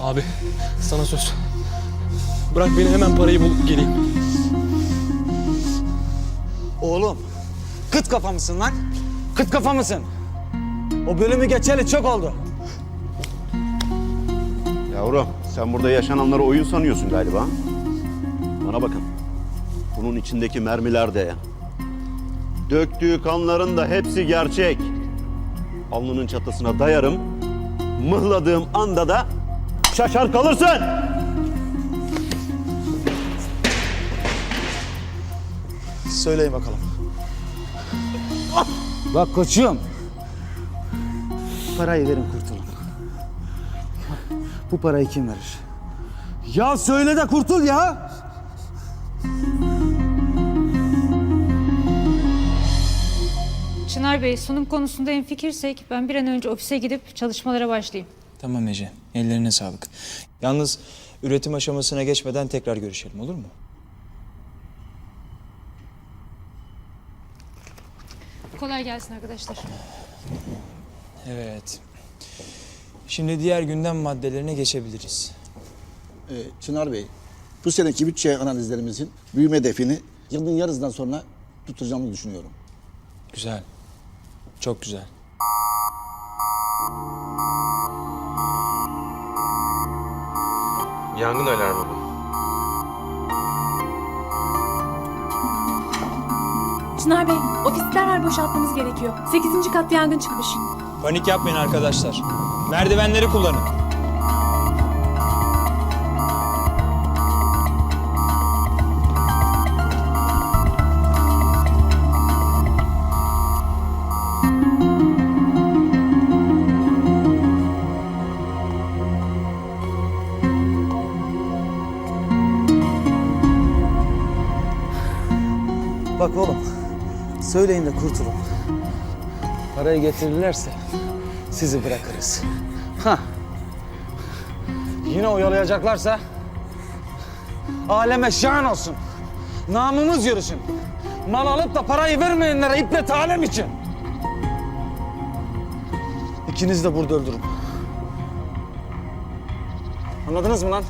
Abi sana söz. Bırak beni hemen parayı bulup geleyim. Oğlum, kıt kafa mısın lan? Kıt kafa mısın? O bölümü geçeli çok oldu. Yavrum sen burada yaşananları oyun sanıyorsun galiba. Bana bakın. Bunun içindeki mermiler de döktüğü kanların da hepsi gerçek. Alnının çatısına dayarım. Mıhladığım anda da şaşar kalırsın. Söyleyin bakalım. Bak koçum. Parayı verin kurtulun. Bu parayı kim verir? Ya söyle de kurtul ya. Çınar Bey, sunum konusunda en fikirsek ben bir an önce ofise gidip çalışmalara başlayayım. Tamam Ece, ellerine sağlık. Yalnız üretim aşamasına geçmeden tekrar görüşelim olur mu? Kolay gelsin arkadaşlar. Evet. Şimdi diğer gündem maddelerine geçebiliriz. Ee, Çınar Bey, bu seneki bütçe analizlerimizin büyüme hedefini yılın yarısından sonra tutturacağımızı düşünüyorum. Güzel. Çok güzel. Yangın alarmı bu. Çınar Bey, ofisi derhal boşaltmamız gerekiyor. 8. katta yangın çıkmış. Panik yapmayın arkadaşlar. Merdivenleri kullanın. Bak oğlum. Söyleyin de kurtulun. Parayı getirirlerse sizi bırakırız. Ha. Yine oyalayacaklarsa aleme şan olsun. Namımız yürüsün. Mal alıp da parayı vermeyenlere ibret alem için. İkiniz de burada öldürün. Anladınız mı lan?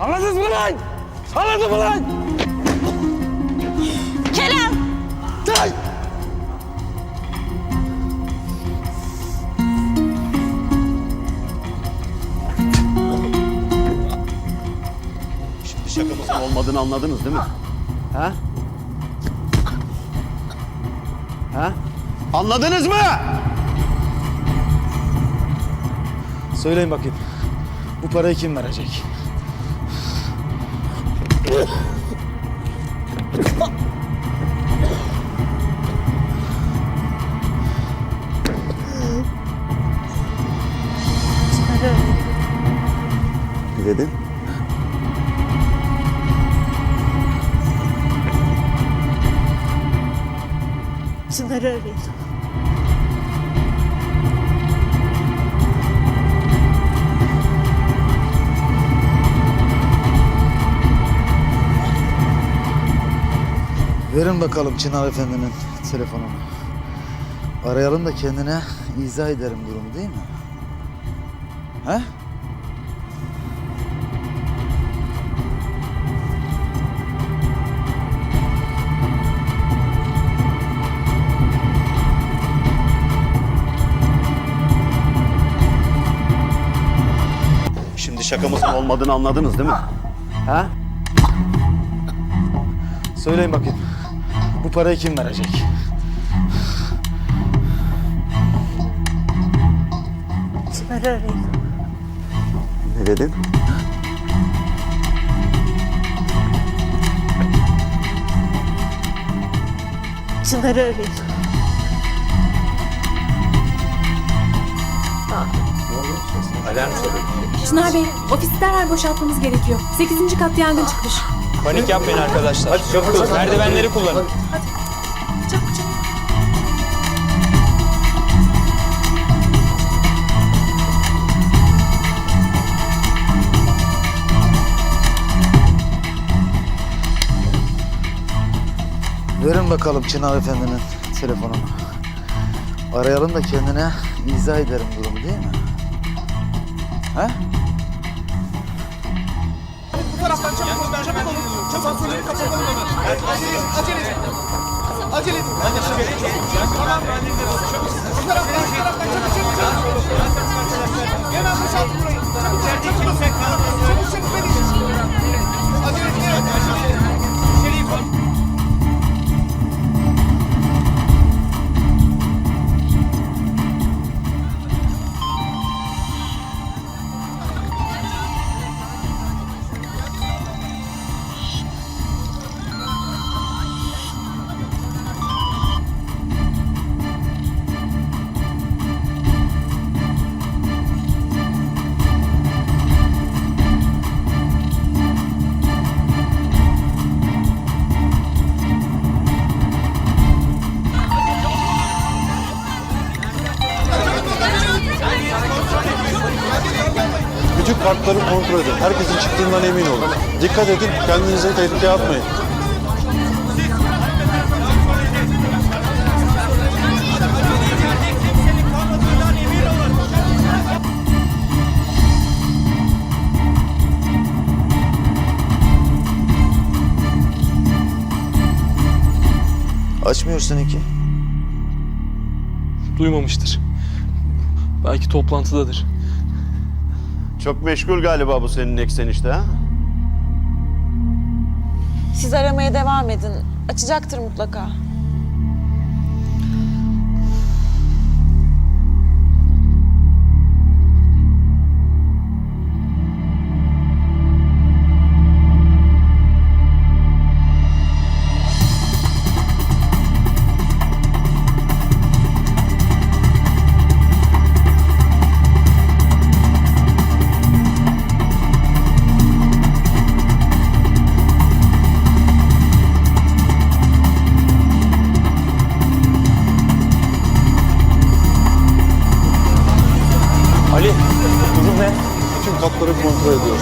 Anladınız mı lan? Anladın mı lan? Tay! Şimdi şakamızın olmadığını anladınız değil mi? Ha? Ha? Anladınız mı? Söyleyin bakayım. Bu parayı kim verecek? Ne dedin? Çınar'ı arayın. Verin bakalım Çınar Efendi'nin telefonunu. Arayalım da kendine izah ederim durumu değil mi? He? Şakamızın olmadığını anladınız değil mi? Ha? Söyleyin bakayım. Bu parayı kim verecek? Çınar'ı arayın. Ne dedin? Çınar'ı arayın. Alarm çalıyor. Çınar Bey, ofisi derhal boşaltmamız gerekiyor. 8. katta yangın çıkmış. Panik yapmayın arkadaşlar. Hadi çabuk olun. Merdivenleri kullanın. Çabuk çabuk. Verin bakalım Çınar Efendi'nin telefonunu. Arayalım da kendine izah ederim durumu değil mi? Ha? Bu taraftan çabuk olun, çabuk olun. Çabuk olun, kapatalım hemen. Acele edin, acele edin. Acele edin. Ben de şimdi Tamam. Bu taraftan, bu taraftan çabuk çabuk çabuk. Hemen boşaltın burayı. Çabuk çabuk çabuk. Çıktığından emin olun. Dikkat edin, kendinizi tehlikeye atmayın. Açmıyor seninki. Duymamıştır. Belki toplantıdadır. Çok meşgul galiba bu senin eksen işte ha? Siz aramaya devam edin. Açacaktır mutlaka.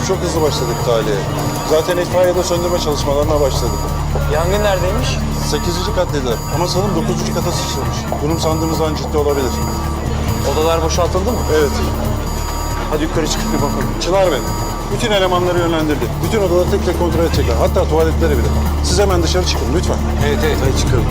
Çok hızlı başladık tahliye. Zaten itfaiyede söndürme çalışmalarına başladık. Yangın neredeymiş? 8. kat dediler ama sanırım 9. kata sıçramış. Durum sandığımızdan ciddi olabilir. Odalar boşaltıldı mı? Evet. Hadi yukarı çıkıp bir bakalım. Çınar Bey, bütün elemanları yönlendirdi. Bütün odaları tek tek kontrol edecekler. Hatta tuvaletleri bile. Siz hemen dışarı çıkın lütfen. Evet evet hadi çıkalım.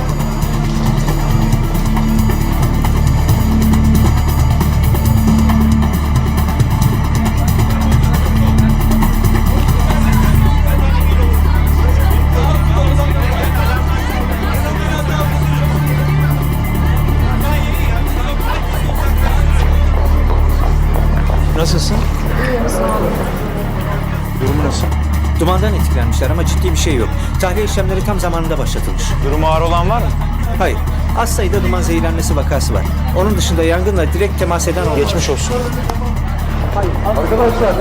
Nasılsın? İyiyim sağ olun. Durumu nasıl? Dumandan etkilenmişler ama ciddi bir şey yok. Tahliye işlemleri tam zamanında başlatılmış. Durumu ağır olan var mı? Hayır. Az sayıda duman zehirlenmesi vakası var. Onun dışında yangınla direkt temas eden olmadı. Geçmiş olsun. Arkadaşlar,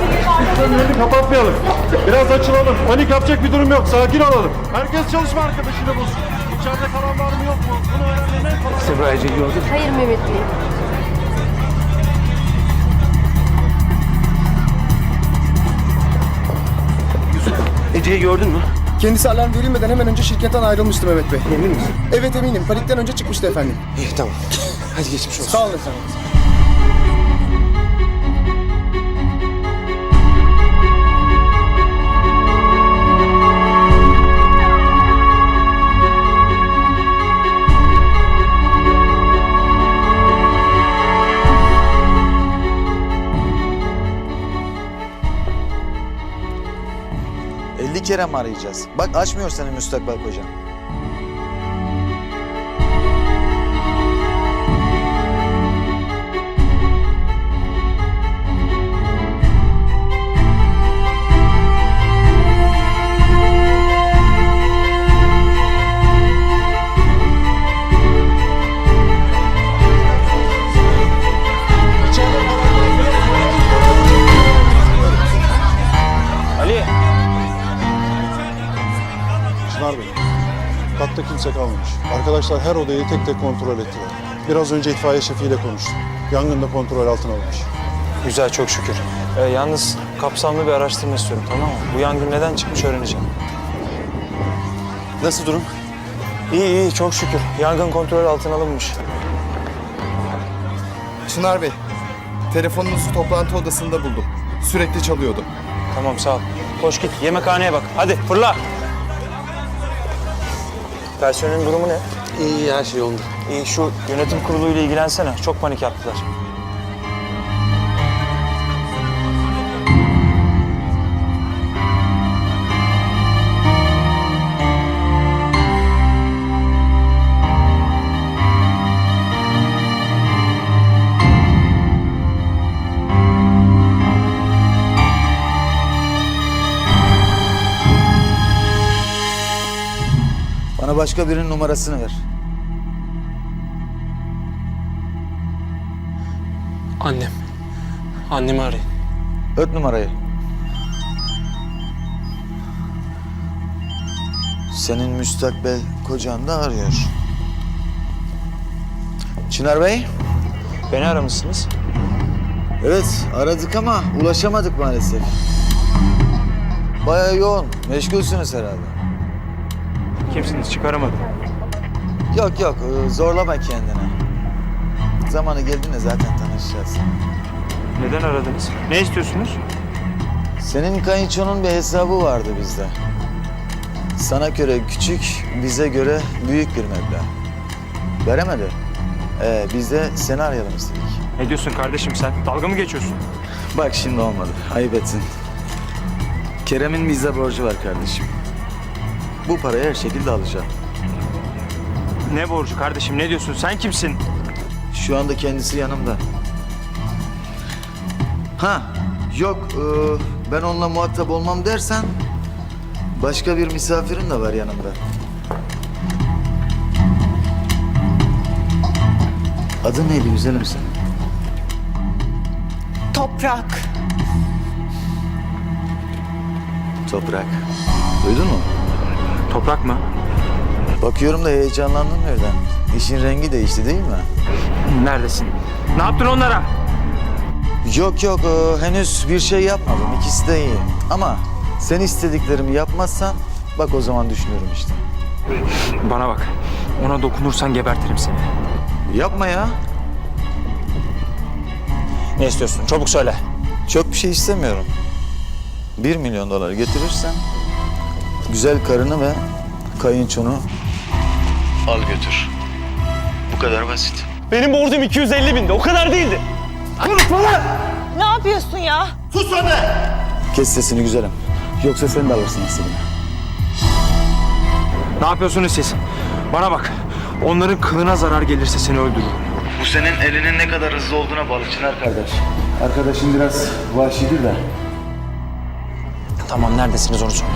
önünü kapatmayalım. Biraz açılalım. Panik yapacak bir durum yok. Sakin olalım. Herkes çalışma arkadaşını bulsun. İçeride kalan var mı yok mu? Bunu öğrenmenin en kolay... Sebra gördün mü? Hayır Mehmet Bey. Ece'yi gördün mü? Kendisi alarm verilmeden hemen önce şirketten ayrılmıştı Mehmet Bey. Emin misin? Evet eminim. Panikten önce çıkmıştı efendim. İyi tamam. Hadi geçmiş olsun. Sağ olun efendim. Kere mi arayacağız? Bak açmıyor senin müstakbel kocan. Katta kimse kalmamış. Arkadaşlar her odayı tek tek kontrol ettiler. Biraz önce itfaiye şefiyle konuştum. Yangın da kontrol altına alınmış. Güzel çok şükür. Ee, yalnız kapsamlı bir araştırma istiyorum tamam mı? Bu yangın neden çıkmış öğreneceğim. Nasıl durum? İyi iyi çok şükür. Yangın kontrol altına alınmış. Çınar Bey, telefonunuzu toplantı odasında buldum. Sürekli çalıyordu. Tamam sağ ol. Koş git yemekhaneye bak. Hadi fırla. Personelin durumu ne? İyi her şey yolunda. İyi şu yönetim kuruluyla ilgilensene. Çok panik yaptılar. Başka birinin numarasını ver. Annem. Annemi arayın. Öt numarayı. Senin müstakbel kocan da arıyor. Çınar Bey? Beni aramışsınız. Evet aradık ama ulaşamadık maalesef. Bayağı yoğun. Meşgulsünüz herhalde. Kimsiniz çıkaramadım. Yok yok e, zorlama kendini. Zamanı geldiğinde zaten tanışacağız. Neden aradınız? Ne istiyorsunuz? Senin kayınçonun bir hesabı vardı bizde. Sana göre küçük, bize göre büyük bir meblağ. Veremedi. Ee, biz de seni arayalım istedik. Ne diyorsun kardeşim sen? Dalga mı geçiyorsun? Bak şimdi olmadı. Ayıp ettin. Kerem'in bize borcu var kardeşim. Bu parayı her şekilde alacağım. Ne borcu kardeşim? Ne diyorsun? Sen kimsin? Şu anda kendisi yanımda. Ha, yok e, ben onunla muhatap olmam dersen başka bir misafirim de var yanımda. Adın neydi güzelim senin? Toprak. Toprak. Duydun mu? Toprak mı? Bakıyorum da heyecanlandın birden. İşin rengi değişti değil mi? Neredesin? Ne yaptın onlara? Yok yok e, henüz bir şey yapmadım. İkisi de iyi. Ama sen istediklerimi yapmazsan bak o zaman düşünürüm işte. Bana bak. Ona dokunursan gebertirim seni. Yapma ya. Ne istiyorsun? Çabuk söyle. Çok bir şey istemiyorum. Bir milyon dolar getirirsen güzel karını ve kayınçonu al götür. Bu kadar basit. Benim borcum 250 bindi. O kadar değildi. Ne yapıyorsun ya? Kes sesini güzelim. Yoksa sen de alırsın nasibini. Ne yapıyorsunuz siz? Bana bak. Onların kılına zarar gelirse seni öldürürüm. Bu senin elinin ne kadar hızlı olduğuna bağlı Çınar kardeş. Arkadaşın biraz vahşidir de. Tamam neredesiniz onu söyle.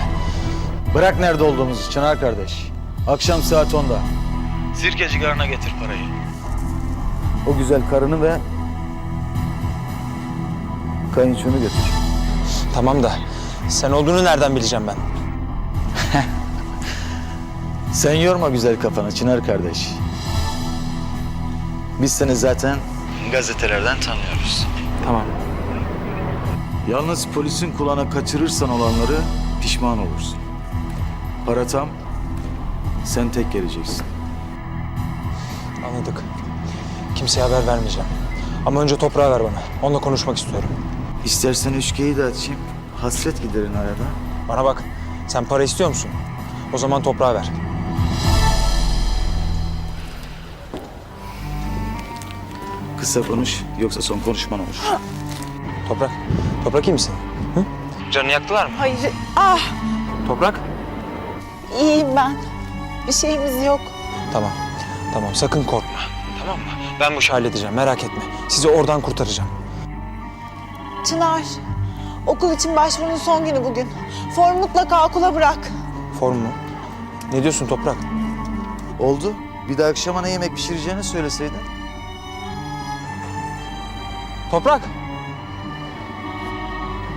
Bırak nerede olduğumuzu Çınar kardeş. Akşam saat 10'da. Sirkeci garına getir parayı. O güzel karını ve kayınçonu götür. Tamam da sen olduğunu nereden bileceğim ben? Sen yorma güzel kafanı Çınar kardeş. Biz seni zaten gazetelerden tanıyoruz. Tamam. Yalnız polisin kulağına kaçırırsan olanları pişman olursun. Para tam, sen tek geleceksin. Anladık. Kimseye haber vermeyeceğim. Ama önce toprağı ver bana. Onunla konuşmak istiyorum. İstersen üçgeyi de açayım. Hasret giderin arada. Bana bak. Sen para istiyor musun? O zaman toprağı ver. Kısa konuş, yoksa son konuşman olur. Toprak. Toprak iyi misin? Hı? Canını yaktılar mı? Hayır. Ah Toprak. İyiyim ben. Bir şeyimiz yok. Tamam. Tamam sakın korkma. Tamam mı? Ben bu işi halledeceğim merak etme. Sizi oradan kurtaracağım. Çınar. Okul için başvurunun son günü bugün. Form mutlaka okula bırak. Form mu? Ne diyorsun Toprak? Oldu. Bir de akşama ne yemek pişireceğini söyleseydin. Toprak.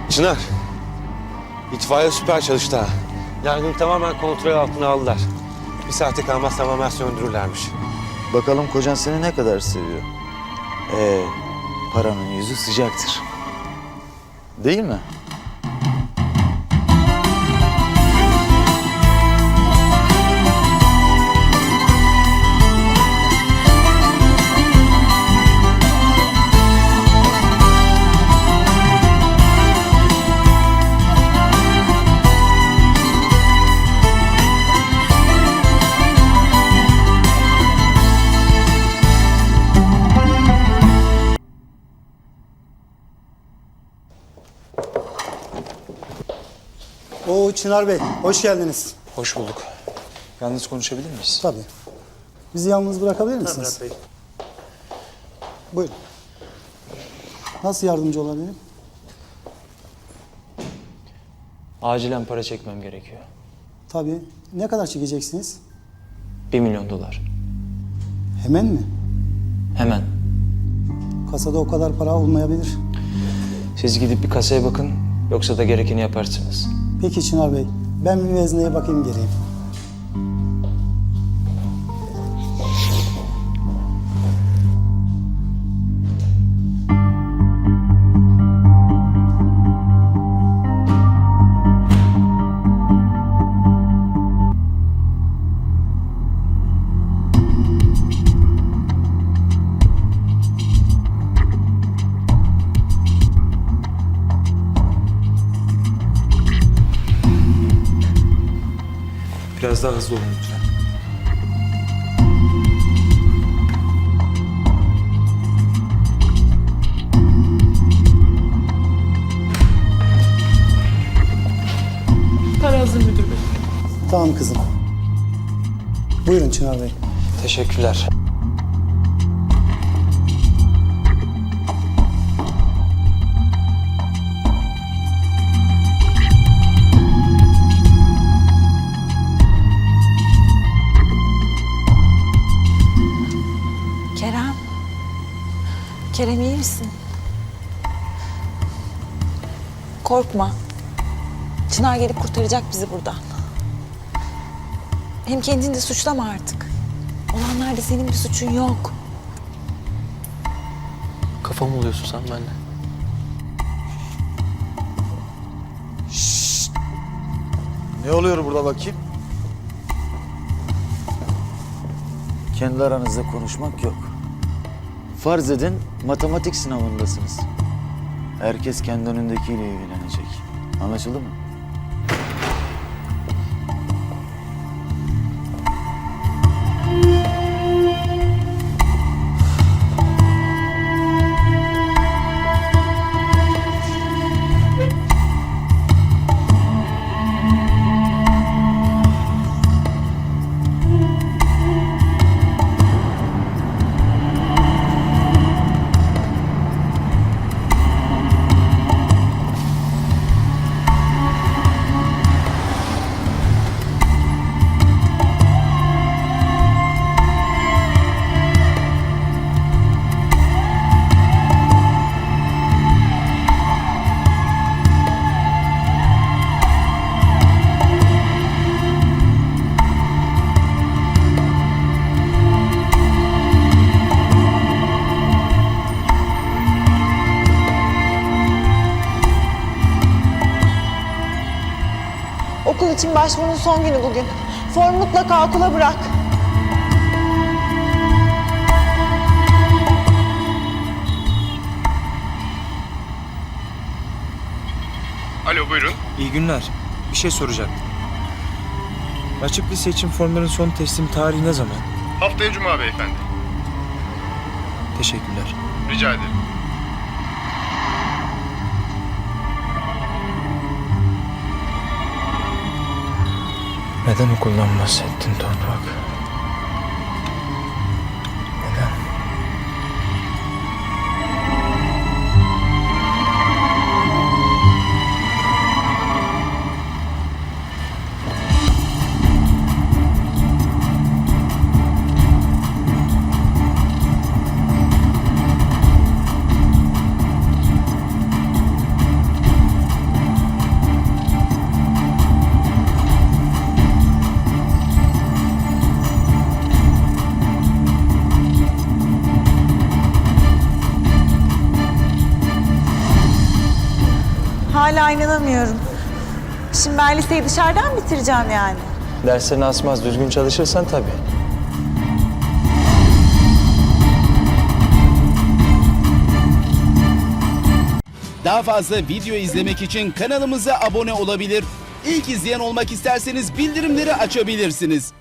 Çınar. İtfaiye süper çalıştı ha. Yangını tamamen kontrol altına aldılar. Bir saate kalmaz tamamen söndürürlermiş. Bakalım kocan seni ne kadar seviyor. Ee, paranın yüzü sıcaktır. Değil mi? Oo Çınar Bey, hoş geldiniz. Hoş bulduk. Yalnız konuşabilir miyiz? Tabii. Bizi yalnız bırakabilir misiniz? Bey. Buyurun. Nasıl yardımcı olabilirim? Acilen para çekmem gerekiyor. Tabii. Ne kadar çekeceksiniz? Bir milyon dolar. Hemen mi? Hemen. Kasada o kadar para olmayabilir. Siz gidip bir kasaya bakın. Yoksa da gerekeni yaparsınız. Peki Çınar Bey, ben bir vezneye bakayım geleyim. Daha hızlı olun lütfen. Tamam kızım. Buyurun Çınar Bey. Teşekkürler. Kerem iyi misin? Korkma. Çınar gelip kurtaracak bizi buradan. Hem kendini de suçlama artık. Olanlarda senin bir suçun yok. Kafam oluyorsun sen benimle. Ne oluyor burada bakayım? Kendi aranızda konuşmak yok. Farz edin matematik sınavındasınız. Herkes kendi önündekiyle ilgilenecek. Anlaşıldı mı? Başvurunun son günü bugün. Form mutlaka okula bırak. Alo buyurun. İyi günler. Bir şey soracaktım. Açık lise için formların son teslim tarihi ne zaman? Haftaya Cuma beyefendi. Teşekkürler. Rica ederim. Neden okuldan bahsettin Toprak? Hala inanamıyorum. Şimdi ben liseyi dışarıdan bitireceğim yani. Derslerini asmaz düzgün çalışırsan tabii. Daha fazla video izlemek için kanalımıza abone olabilir. İlk izleyen olmak isterseniz bildirimleri açabilirsiniz.